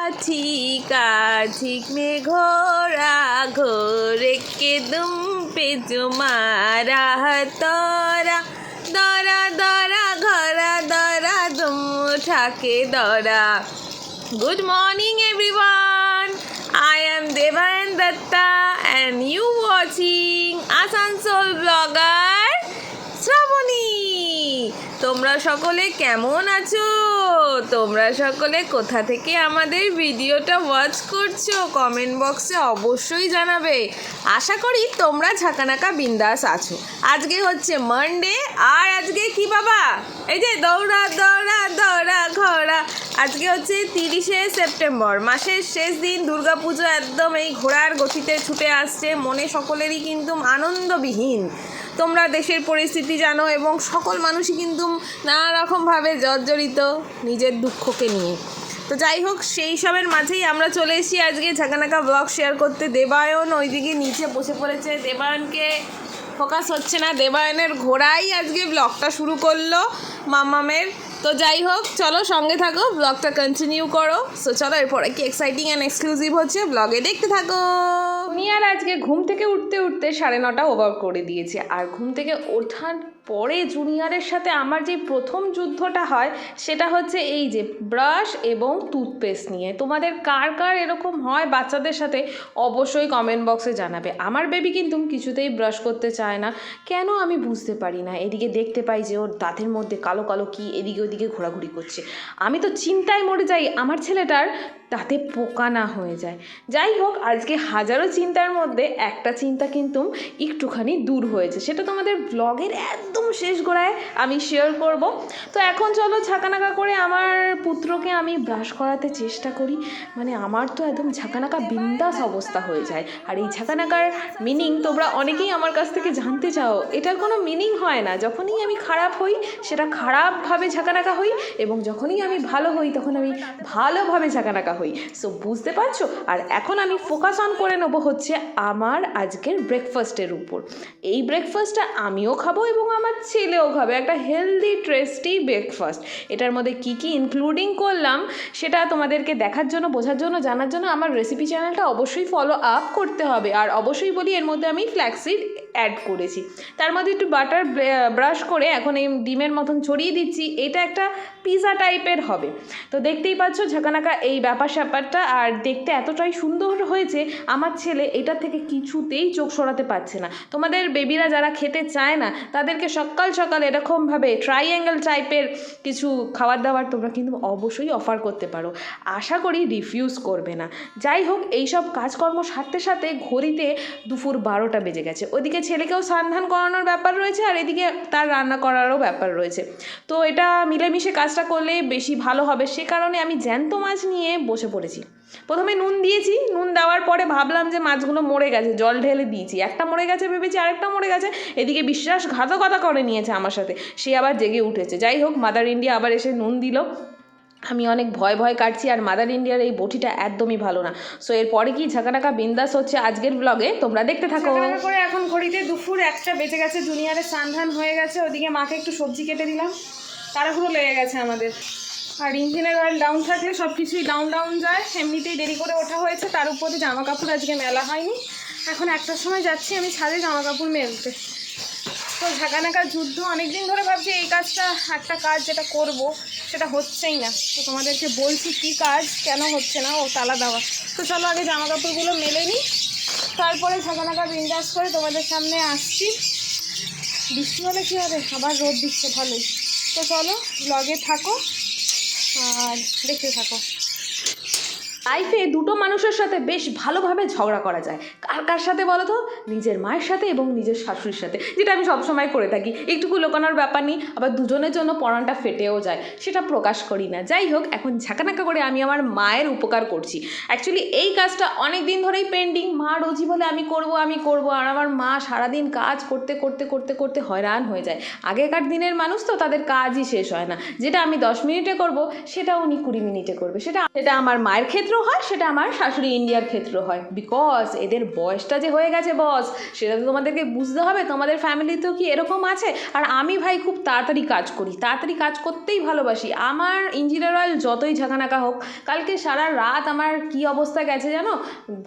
काछी काछी में घोड़ा घोड़े के दुम पे जो मारा तोरा दौरा दौरा घोड़ा दौरा दुम उठा के दौरा good morning everyone I am Devayan Datta and you watching Asansol blogger Shrabani তোমরা সকলে কেমন আছো তোমরা সকলে কোথা থেকে আমাদের ভিডিওটা ওয়াচ করছ? কমেন্ট বক্সে অবশ্যই জানাবে। আশা করি তোমরা ঝাঁকানাকা বিন্দাস আছো। আজকে হচ্ছে মানডে আর আজকে কি বাবা? এই যে দৌড়া দৌড়া দৌড়া, ঘোড়া। আজকে হচ্ছে তিরিশে সেপ্টেম্বর, মাসের শেষ দিন, দুর্গাপুজো একদম এই ঘোড়ার গতিতে ছুটে আসছে। মনে সকলেরই কিন্তু আনন্দবিহীন। তোমরা দেশের পরিস্থিতি জানো এবং সকল মানুষই কিন্তু নানা রকমভাবে জর্জরিত। নিজের দুঃখকে নিয়ে। তো যাই হোক, সেই সবের মাঝেই আমরা চলে এসেছি আজকে ঝাঁকানাকা ব্লগ শেয়ার করতে। দেবায়ন ওইদিকে নিচে বসে পড়েছে। দেবায়নকে ফোকাস হচ্ছে না। দেবায়নের ঘোড়াই আজকে ব্লগটা শুরু করল মামামের। তো যাই হোক, চলো সঙ্গে থাকো ব্লগটা কন্টিনিউ করো। সো চলো এরপরে কি এক্সাইটিং অ্যান্ড এক্সক্লুসিভ হচ্ছে ব্লগে দেখতে থাকো। দুনিয়ার আজকে ঘুম থেকে উঠতে উঠতে সাড়ে নটা ওভার করে দিয়েছে। আর ঘুম থেকে ওঠার পরে জুনিয়রের সাথে আমার যে প্রথম যুদ্ধটা হয়, সেটা হচ্ছে এই যে ব্রাশ এবং টুথপেস্ট নিয়ে। তোমাদের কার কার এরকম হয় বাচ্চাদের সাথে, অবশ্যই কমেন্ট বক্সে জানাবে। আমার বেবি কিন্তু কিছুতেই ব্রাশ করতে চায় না। কেন আমি বুঝতে পারি না? এদিকে দেখতে পাই যে ওর দাঁতের মধ্যে কালো কালো কি, এদিকে ওদিকে ঘোরাঘুরি করছে। আমি তো চিন্তায় মরে যাই, আমার ছেলেটার তাতে পোকা না হয়ে যায়। যাই হোক, আজকে হাজারো চিন্তার মধ্যে একটা চিন্তা কিন্তু একটুখানি দূর হয়েছে। সেটা তোমাদের ব্লগের একদম শেষ গোড়ায় আমি শেয়ার করব। তো এখন চলো ঝাঁকানাকা করে আমার পুত্রকে আমি ব্রাশ করাতে চেষ্টা করি। মানে আমার তো একদম ঝাঁকানাকা বিন্দাস অবস্থা হয়ে যায়। আর এই ঝাঁকানাকার মিনিং তোমরা অনেকেই আমার কাছ থেকে জানতে চাও। এটার কোনো মিনিং হয় না। যখনই আমি খারাপ হই, সেটা খারাপভাবে ঝাঁকানাকা হই এবং যখনই আমি ভালো হই, তখন আমি ভালোভাবে ঝাঁকানাকা হই। সো বুঝতে পারছ? আর এখন আমি ফোকাস অন করে নেব হচ্ছে আমার আজকের ব্রেকফাস্টের উপর। এই ব্রেকফাস্টটা আমিও খাব এবং আমার ছেলেও খাবে একটা হেলদি টেস্টি ব্রেকফাস্ট এটার মধ্যে কি কি ইনক্লুডিং করলাম, সেটা তোমাদেরকে দেখার জন্য, বোঝার জন্য, জানার জন্য আমার রেসিপি চ্যানেলটা অবশ্যই ফলো আপ করতে হবে। আর অবশ্যই বলি, এর মধ্যে আমি ফ্ল্যাক্সিড অ্যাড করেছি। তার মধ্যে একটু বাটার ব্রাশ করে এখন এই ডিমের মতন ছড়িয়ে দিচ্ছি। এটা একটা পিৎজা টাইপের হবে। তো দেখতেই পাচ্ছ ঝাঁকানাকা এই ব্যাপার স্যাপারটা আর দেখতে এতটাই সুন্দর হয়েছে, আমার ছেলে এটা থেকে কিছুতেই চোখ সরাতে পারছে না। তোমাদের বেবিরা যারা খেতে চায় না, তাদেরকে সকাল সকাল এরকমভাবে ট্রাইঅ্যাঙ্গেল টাইপের কিছু খাবার দাবার তোমরা কিন্তু অবশ্যই অফার করতে পারো। আশা করি রিফিউজ করবে না। যাই হোক, এইসব কাজকর্ম সারতে সাথে ঘড়িতে দুপুর বারোটা বেজে গেছে। ওদিকে ছেলেকেও স্নান করানোর ব্যাপার রয়েছে আর এদিকে তার রান্না করারও ব্যাপার রয়েছে। তো এটা মিলেমিশে কাজটা করলে বেশি ভালো হবে। সে কারণে আমি জ্যান্ত মাছ নিয়ে বসে পড়েছি। প্রথমে নুন দিয়েছি। নুন দেওয়ার পরে ভাবলাম যে মাছগুলো মরে গেছে, জল ঢেলে দিয়েছি। একটা মরে গেছে ভেবেছি, আরেকটা মরে গেছে। এদিকে বিশ্বাসঘাতকতা করে নিয়েছে আমার সাথে। সে আবার জেগে উঠেছে। যাই হোক মাদার ইন্ডিয়া আবার এসে নুন দিল। আমি অনেক ভয় ভয় কাটছি আর মাদার ইন্ডিয়ার এই বটিটা একদমই ভালো না। সো এরপরে কি ঝাঁকানাকা বিন্দাস হচ্ছে আজকের ব্লগে তোমরা দেখতে থাকো। করে এখন ঘড়িতে দুপুর একটা বেজে গেছে জুনিয়রের সান্ধান হয়ে গেছে, ওদিকে মাকে একটু সবজি কেটে দিলাম। তাড়াহুড়ো লেগে গেছে আমাদের। আর ইঞ্জিনের অয়েল ডাউন থাকলে সব কিছুই ডাউন ডাউন যায়, এমনিতেই দেরি করে ওঠা হয়েছে, তার উপরে জামা কাপড় আজকে মেলা হয়নি। এখন একটার সময় যাচ্ছি, আমি ছাদে জামা কাপড় মেলতে। তো ঝাঁকানাকা যুদ্ধ, অনেকদিন ধরে ভাবছি এই কাজটা, একটা কাজ যেটা করব, সেটা হচ্ছেই না। তো তোমাদেরকে বলছি কি কাজ, কেন হচ্ছে না, ও তালা দেওয়া। তো চলো আগে জামা কাপড়গুলো মেলে নিই, তারপরে ঝাঁকানাকা বিন্দাস করে তোমাদের সামনে আসছি। বৃষ্টি হলে কী হবে? আবার রোদ দিচ্ছে, ভালোই। তো চলো ব্লগে থাকো, আর দেখতে থাকো। লাইফে দুটো মানুষের সাথে বেশ ভালোভাবে ঝগড়া করা যায়। কার কার সাথে বলো তো? নিজের মায়ের সাথে এবং নিজের শাশুড়ির সাথে। যেটা আমি সবসময় করে থাকি। একটুকু লোকানোর ব্যাপার নেই, আবার দুজনের জন্য পড়ানটা ফেটেও যায়। সেটা প্রকাশ করি না। যাই হোক, এখন ঝাঁকানাকা করে আমি আমার মায়ের উপকার করছি। অ্যাকচুয়ালি এই কাজটা অনেক দিন ধরেই পেন্ডিং মা রোজি বলে, আমি করব আমি করব। আর আমার মা সারাদিন কাজ করতে করতে করতে করতে হয়রান হয়ে যায়। আগেকার দিনের মানুষ তো তাদের কাজই শেষ হয় না। যেটা আমি দশ মিনিটে করব, সেটা উনি কুড়ি মিনিটে করবে। সেটা সেটা আমার মায়ের ক্ষেত্রেও হয়, সেটা আমার শাশুড়ি ইন্ডিয়ার ক্ষেত্র হয়। বিকজ এদের বয়সটা যে হয়ে গেছে বস সেটা তো তোমাদেরকে বুঝতে হবে, তোমাদের ফ্যামিলিতেও কি এরকম আছে? আর আমি ভাই খুব তাড়াতাড়ি কাজ করি, তাড়াতাড়ি কাজ করতেই ভালোবাসি। আমার ইঞ্জিনিয়ার অয়েল যতই ঝাঁকানাকা হোক, কালকে সারা রাত আমার কি অবস্থা গেছে জানো?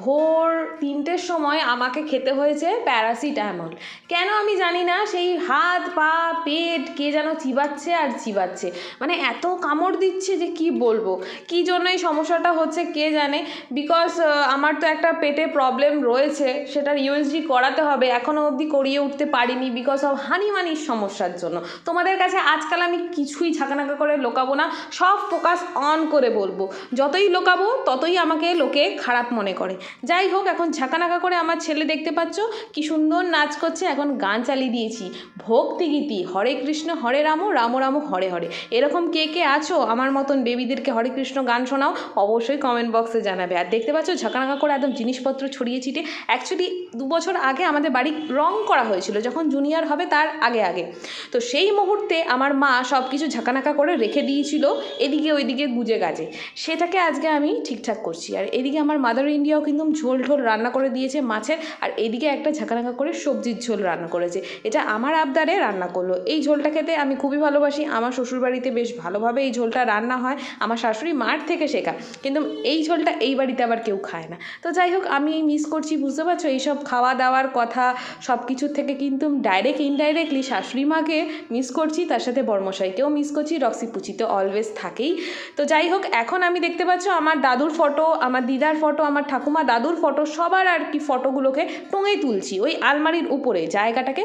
ভোর তিনটের সময় আমাকে খেতে হয়েছে প্যারাসিটামল কেন আমি জানি না, সেই হাত, পা, পেট কে যেন চিবাচ্ছে আর চিবাচ্ছে। মানে এত কামড় দিচ্ছে যে কি বলব? কি জন্য এই সমস্যাটা হচ্ছে কে জানে? বিকজ আমার তো একটা পেটে প্রবলেম রয়েছে, সেটার ইউএসজি করাতে হবে এখনও অবধি করিয়ে উঠতে পারিনি বিকজ অফ হানিমানির সমস্যার জন্য। তোমাদের কাছে আজকাল আমি কিছুই ঝাঁকানাকা করে লোকাবো না, সব ফোকাস অন করে বলব। যতই লোকাবো, ততই আমাকে লোকে খারাপ মনে করে। যাই হোক, এখন ঝাঁকানাকা করে আমার ছেলে দেখতে পাচ্ছ, কি সুন্দর নাচ করছে, এখন গান চালিয়ে দিয়েছি। ভক্তি গীতি, হরে কৃষ্ণ, হরে রাম রাম রাম, হরে হরে। এরকম কে কে আছো, আমার মতন বেবিদেরকে হরে কৃষ্ণ গান শোনাও, অবশ্যই কমেন্ট বক্সে জানাবে। আর দেখতে পাচ্ছ, ঝাঁকানাকা করে একদম জিনিসপত্র ছড়িয়ে ছিটে। অ্যাকচুয়ালি দু বছর আগে আমাদের বাড়ি রং করা হয়েছিল, যখন জুনিয়র হবে তার আগে আগে। তো সেই মুহূর্তে আমার মা সব কিছু ঝাঁকানাকা করে রেখে দিয়েছিল, এদিকে ওইদিকে গুজে গাজে। সেটাকে আজকে আমি ঠিকঠাক করছি। আর এদিকে আমার মাদার ইন্ডিয়াও কিন্তু ঝোল ঝোল রান্না করে দিয়েছে মাছের, আর এদিকে একটা ঝাঁকানাকা করে সবজির ঝোল রান্না করেছে। এটা আমার আবদারে রান্না করল। এই ঝোলটা খেতে আমি খুবই ভালোবাসি। আমার শ্বশুরবাড়িতে বেশ ভালোভাবে এই ঝোলটা রান্না হয়। আমার শাশুড়ি মার থেকে শেখা। কিন্তু এই ঝোলটা এই বাড়িতে আবার কেউ খায় না। তো যাই হোক, আমি মিস করছি, বুঝতে পারছ? এইসব খাওয়া দাওয়ার কথা সব কিছুর থেকে কিন্তু ডাইরেক্ট ইনডাইরেক্টলি শাশুড়ি মাকে মিস করছি, তার সাথে বর্মশাইকেও মিস করছি, রক্সি পুচি তো অলওয়েজ থাকেই। তো যাই হোক, এখন আমি দেখতে পাচ্ছ, আমার দাদুর ফটো আমার দিদার ফটো আমার ঠাকুমা দাদুর ফটো সবার আর কি ফটোগুলোকে টঙেই তুলছি। ওই আলমারির উপরে, জায়গাটাকে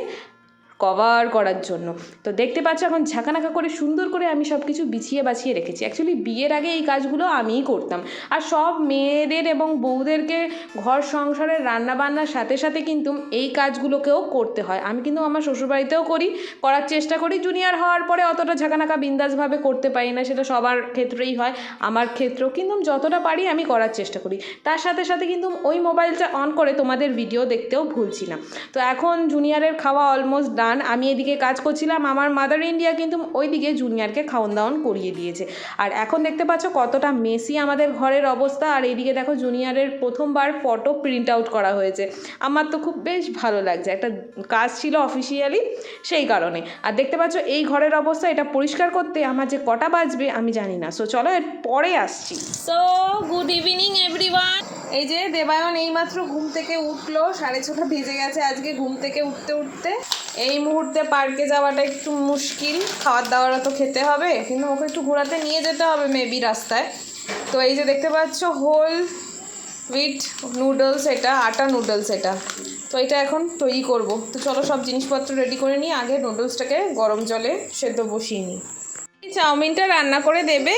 কভার করার জন্য। তো দেখতে পাচ্ছ এখন ঝাঁকানাকা করে সুন্দর করে আমি সব কিছু বিছিয়ে বাছিয়ে রেখেছি। অ্যাকচুয়ালি বিয়ের আগে এই কাজগুলো আমিই করতাম। আর সব মেয়েদের এবং বউদেরকে ঘর সংসারের রান্নাবান্নার সাথে সাথে কিন্তু এই কাজগুলোকেও করতে হয়। আমি কিন্তু আমার শ্বশুরবাড়িতেও করি, করার চেষ্টা করি। জুনিয়র হওয়ার পরে অতটা ঝাঁকানাকা বিন্দাসভাবে করতে পারি না, সেটা সবার ক্ষেত্রেই হয়, আমার ক্ষেত্রেও। কিন্তু যতটা পারি আমি করার চেষ্টা করি। তার সাথে সাথে কিন্তু ওই মোবাইলটা অন করে তোমাদের ভিডিও দেখতেও ভুলছি না। তো এখন জুনিয়রের খাওয়া অলমোস্ট ডান আমি এদিকে কাজ করছিলাম, আমার মাদার ইন্ডিয়া কিন্তু ওইদিকে জুনিয়রকে খাওয়ান দাওয়ান করিয়ে দিয়েছে। আর এখন দেখতে পাচ্ছ কতটা মেসি আমাদের ঘরের অবস্থা, আর এইদিকে দেখো জুনিয়রের প্রথমবার ফটো প্রিন্ট আউট করা হয়েছে। আমার তো খুব বেশ ভালো লাগছে, একটা কাজ ছিল অফিসিয়ালি সেই কারণে। আর দেখতে পাচ্ছ এই ঘরের অবস্থা, এটা পরিষ্কার করতে আমার যে কটা বাজবে আমি জানি না। সো চলো এর পরে আসছি। সো গুড ইভিনিং এভরিওয়ান এই যে দেবায়ন এইমাত্র ঘুম থেকে উঠল, সাড়ে ছটা বেজে গেছে আজকে ঘুম থেকে উঠতে উঠতে। এই মুহূর্তে পার্কে যাওয়াটা একটু মুশকিল, খাওয়ার দাবারও তো খেতে হবে, কিন্তু ওকে একটু ঘোরাতে নিয়ে যেতে হবে মেবি রাস্তায়। তো এই যে দেখতে পাচ্ছ হোল উইথ নুডলস এটা, আটা নুডলস এটা। তো এটা এখন তৈরি করব। তো চলো সব জিনিসপত্র রেডি করে নিই আগে নুডলসটাকে গরম জলে সেদ্ধ বসিয়ে নিই। চাউমিনটা রান্না করে দেবে?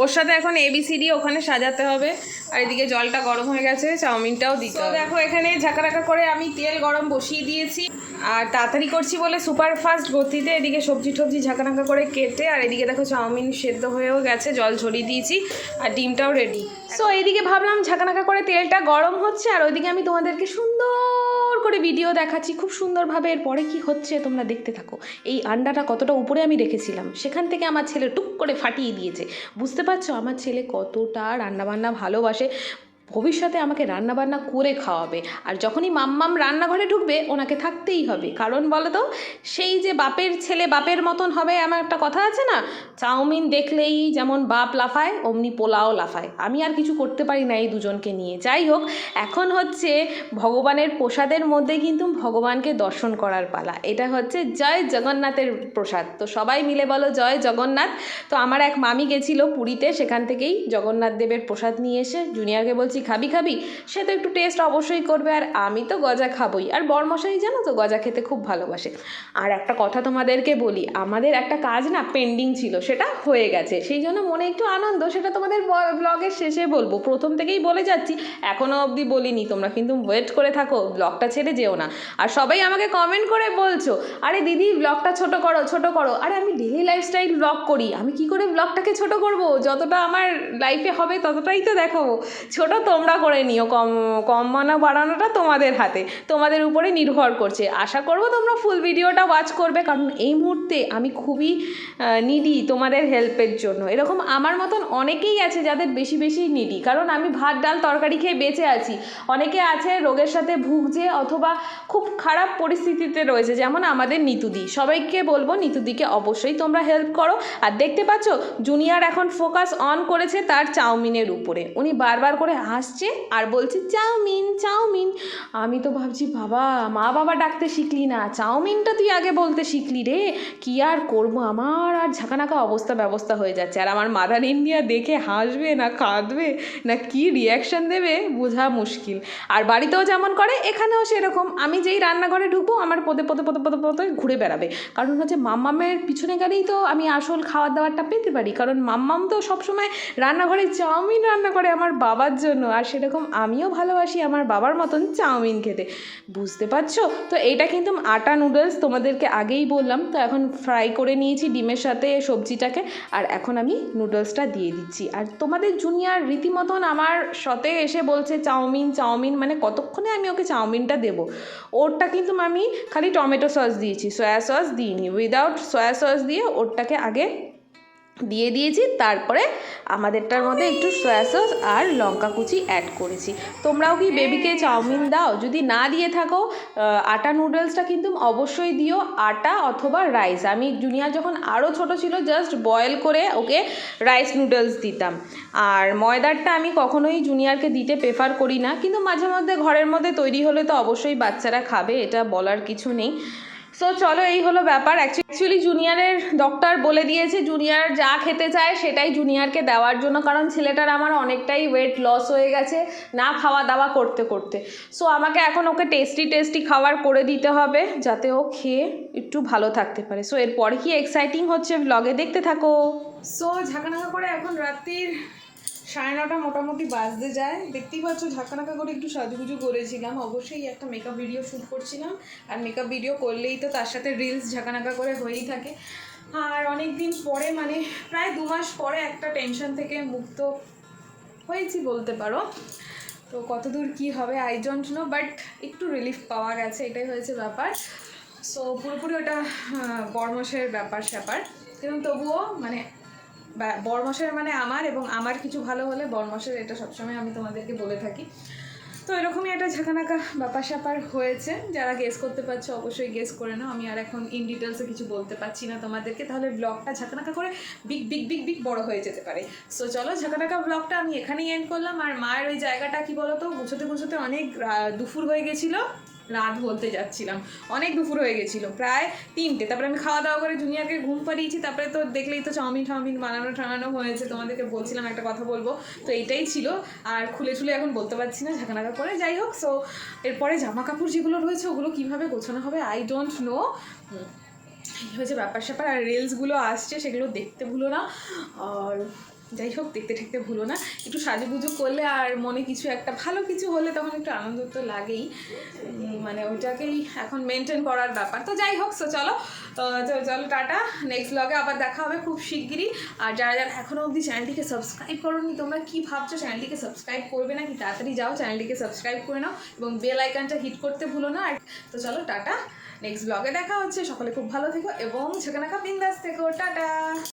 ওর সাথে এখন এবিসিডি ওখানে সাজাতে হবে। আর এদিকে জলটা গরম হয়ে গেছে চাউমিনটাও দিতে তো দেখো এখানে ঝাঁকারাকা করে আমি তেল গরম বসিয়ে দিয়েছি। আর তাড়াতাড়ি করছি বলে সুপার ফাস্ট গতিতে এদিকে সবজি টবজি ঝাঁকানাকা করে কেটে আর এদিকে দেখো চাউমিন সেদ্ধ হয়েও গেছে জল ঝরিয়ে দিয়েছি আর ডিমটাও রেডি সো এইদিকে ভাবলাম ঝাঁকানাকা করে তেলটা গরম হচ্ছে আর ওইদিকে আমি তোমাদেরকে সুন্দর করে ভিডিও দেখাচ্ছি, খুব সুন্দরভাবে এরপরে কি হচ্ছে তোমরা দেখতে থাকো। এই আন্ডাটা কতটা উপরে আমি রেখেছিলাম, সেখান থেকে আমার ছেলে টুক করে ফাটিয়ে দিয়েছে। বুঝতে পারছ? আমার ছেলে কতটা রান্নাবান্না ভালোবাসে। ভবিষ্যতে আমাকে রান্নাবান্না করে খাওয়াবে। আর যখনই মাম্মাম রান্নাঘরে ঢুকবে, ওনাকে থাকতেই হবে। কারণ বলো তো সেই যে বাপের ছেলে বাপের মতন হবে আমার একটা কথা আছে না? চাউমিন দেখলেই যেমন বাপ লাফায়, অমনি পোলাও লাফায়। আমি আর কিছু করতে পারি না এই দুজনকে নিয়ে। যাই হোক, এখন হচ্ছে ভগবানের প্রসাদের মধ্যে কিন্তু ভগবানকে দর্শন করার পালা। এটা হচ্ছে জয় জগন্নাথের প্রসাদ। তো সবাই মিলে বলো, জয় জগন্নাথ। তো আমার এক মামি গেছিল পুরীতে, সেখান থেকেই জগন্নাথ দেবের প্রসাদ নিয়ে এসে জুনিয়রকে বলছি খাবি খাবি, সে তো একটু টেস্ট অবশ্যই করবে। আর আমি তো গজা খাবই। আর বরমশাই জানো তো, গজা খেতে খুব ভালোবাসে। আর একটা কথা তোমাদেরকে বলি, আমাদের একটা কাজ না পেন্ডিং ছিল, সেটা হয়ে গেছে। সেই জন্য মনে একটু আনন্দ, সেটা তোমাদের ব্লগের শেষে বলব। প্রথম থেকেই বলে যাচ্ছি এখনও অবধি বলিনি, তোমরা কিন্তু ওয়েট করে থাকো ব্লগটা ছেড়ে যেও না। আর সবাই আমাকে কমেন্ট করে বলছো, আরে দিদি ব্লগটা ছোট করো ছোট করো। আরে আমি ডেলি লাইফস্টাইল ব্লগ করি, আমি কি করে ব্লগটাকে ছোট করব? যতটা আমার লাইফে হবে, ততটাই তো দেখাবো। ছোট তোমরা করে নিও, কম কম মানা বাড়ানোটা তোমাদের হাতে। তোমাদের উপরে নির্ভর করছে। আশা করব তোমরা ফুল ভিডিওটা ওয়াচ করবে, কারণ এই মুহূর্তে আমি খুবই নিডি তোমাদের হেল্পের জন্য। এরকম আমার মতন অনেকেই আছে যাদের বেশি বেশি নিডি কারণ আমি ভাত, ডাল, তরকারি খেয়ে বেঁচে আছি। অনেকে আছে রোগের সাথে ভুগছে অথবা খুব খারাপ পরিস্থিতিতে রয়েছে, যেমন আমাদের নিতুদি। সবাইকে বলব নিতুদিকে অবশ্যই তোমরা হেল্প করো। আর দেখতে পাচ্ছ জুনিয়র এখন ফোকাস অন করেছে তার চাউমিনের উপরে। উনি বারবার করে হাসছে আর বলছে, চাউমিন চাউমিন। আমি তো ভাবছি, বাবা, মা বাবা ডাকতে শিখলি না। চাউমিনটা তুই আগে বলতে শিখলি রে। কি আর করব? আমার আর ঝাঁকানাকা অবস্থা ব্যবস্থা হয়ে যাচ্ছে। আর আমার মাদার ইন্ডিয়া দেখে হাসবে না কাঁদবে? না কি রিয়াকশন দেবে? বোঝা মুশকিল। আর বাড়িতেও যেমন করে, এখানেও সেরকম। আমি যেই রান্নাঘরে ঢুকবো, আমার পদে পদে পদে পদে পদে ঘুরে বেড়াবে। কারণ হচ্ছে, মাম্মামের পিছনে গেলেই তো আমি আসল খাবার দাবারটা পেতে পারি। কারণ মাম্মাম তো সবসময় রান্নাঘরে চাউমিন রান্না করে আমার বাবার জন্য। আর সেরকম আমিও ভালোবাসি আমার বাবার মতন চাউমিন খেতে। বুঝতে পারছ? তো এইটা কিন্তু আটা নুডলস তোমাদেরকে আগেই বললাম। তো এখন ফ্রাই করে নিয়েছি ডিমের সাথে সবজিটাকে আর এখন আমি নুডলসটা দিয়ে দিচ্ছি। আর তোমাদের জুনিয়র রীতিমতন আমার সাথে এসে বলছে, চাউমিন চাউমিন। মানে কতক্ষণে আমি ওকে চাউমিনটা দেবো? ওরটা কিন্তু আমি খালি টমেটো সস দিয়েছি। সয়া সস দিইনি। উইদাউট সয়া সস দিয়ে ওরটাকে আগে দিয়ে দিয়েছি, তারপরে আমাদেরটার মধ্যে একটু সয়া সস আর লঙ্কা কুচি অ্যাড করেছি। তোমরাও কি বেবিকে চাউমিন দাও? যদি না দিয়ে থাকো আটা নুডলসটা কিন্তু অবশ্যই দিও, আটা অথবা রাইস আমি জুনিয়ার যখন আরও ছোট ছিল জাস্ট বয়েল করে ওকে রাইস নুডলস দিতাম। আর ময়দারটা আমি কখনোই জুনিয়রকে দিতে প্রেফার করি না, কিন্তু মাঝে মধ্যে ঘরের মধ্যে তৈরি হলে তো অবশ্যই বাচ্চারা খাবে, এটা বলার কিছু নেই। সো চলো এই হলো ব্যাপার। অ্যাকচুয়ালি জুনিয়রের ডক্টর বলে দিয়েছে জুনিয়র যা খেতে চায় সেটাই জুনিয়রকে দেওয়ার জন্য, কারণ ছেলেটার আমার অনেকটাই ওয়েট লস হয়ে গেছে না খাওয়া দাওয়া করতে করতে। সো আমাকে এখন ওকে টেস্টি টেস্টি খাবার করে দিতে হবে, যাতে ও খেয়ে একটু ভালো থাকতে পারে। সো এরপর কি এক্সাইটিং হচ্ছে? ব্লগে দেখতে থাকো। সো ঝাঁকানাকা করে এখন রাত্রির সাড়ে নটা মোটামুটি বাজতে যায়। দেখতেই পাচ্ছ ঝাঁকানাকা করে একটু সাজুগুজু করেছিলাম। অবশ্যই একটা মেকআপ ভিডিও শ্যুট করছিলাম। আর মেকআপ ভিডিও করলেই তো তার সাথে রিলস ঝাঁকানাকা করে হয়েই থাকে। আর অনেক দিন পরে মানে প্রায় দু মাস পরে একটা টেনশন থেকে মুক্ত হয়েছি বলতে পারো। তো কতদূর কি হবে আই ডোন্ট নো বাট একটু রিলিফ পাওয়া গেছে, এটাই হয়েছে ব্যাপার। সো পুরোপুরি ওটা বরমসের ব্যাপার স্যাপার কিন্তু তবুও মানে বা- বরমসের মানে আমার এবং আমার কিছু ভালো হলে বরমসের এটা সবসময় আমি তোমাদেরকে বলে থাকি। তো এরকমই একটা ঝাঁকানাকা ব্যাপার স্যাপার হয়েছে। যারা গেস করতে পারছ অবশ্যই গেস করে নাও। আমি আর এখন ইন ডিটেলসে কিছু বলতে পারছি না তোমাদেরকে। তাহলে ব্লগটা ঝাঁকানাকা করে বিগ বিগ বিগ বিগ বড় হয়ে যেতে পারে। সো চলো ঝাঁকানাকা ব্লগটা আমি এখানেই এন্ড করলাম। আর মায়ের ওই জায়গাটা কি বলো তো গুছোতে গুছোতে অনেক রা- দুপুর হয়ে গেছিল। রাত বলতে যাচ্ছিলাম। অনেক দুপুর হয়ে গেছিল, প্রায় তিনটে। তারপরে আমি খাওয়া দাওয়া করে জুনিয়রকে ঘুম পাড়িয়েছি, তারপরে তো দেখলেই তো চাউমিন টাউমিন বানানো টানানো হয়েছে, তোমাদেরকে বলছিলাম একটা কথা বলব। তো এইটাই ছিল, আর খুলে খুলে এখন বলতে পারছি না, ঝাঁকানাকা করে। যাই হোক সো এরপরে জামা কাপড় যেগুলো রয়েছে, ওগুলো কীভাবে গোছানো হবে আই ডোন্ট নো এই হচ্ছে ব্যাপার স্যাপার আর রিলসগুলো আসছে, সেগুলো দেখতে ভুলো না। আর যাই হোক, দেখতে ঠেকতে ভুলো না। একটু সাজুগুজু করলে আর মনে কিছু একটা ভালো কিছু হলে তখন একটু আনন্দ তো লাগেই। মানে ওইটাকেই এখন মেনটেন করার ব্যাপার। তো যাই হোক সো চলো চলো টাটা। নেক্সট ব্লগে আবার দেখা হবে খুব শিগগিরই। আর যারা যারা এখনও অবধি চ্যানেলটিকে সাবস্ক্রাইব করোনি, তোমরা কি ভাবছ চ্যানেলটিকে সাবস্ক্রাইব করবে না কি তাড়াতাড়ি যাও চ্যানেলটিকে সাবস্ক্রাইব করে নাও এবং বেল আইকনটা হিট করতে ভুলো না। আর তো চলো, টাটা। নেক্সট ব্লগে দেখা হচ্ছে। সকলে খুব ভালো থেকো এবং সেখানে বিন্দাস থেকো। টাটা!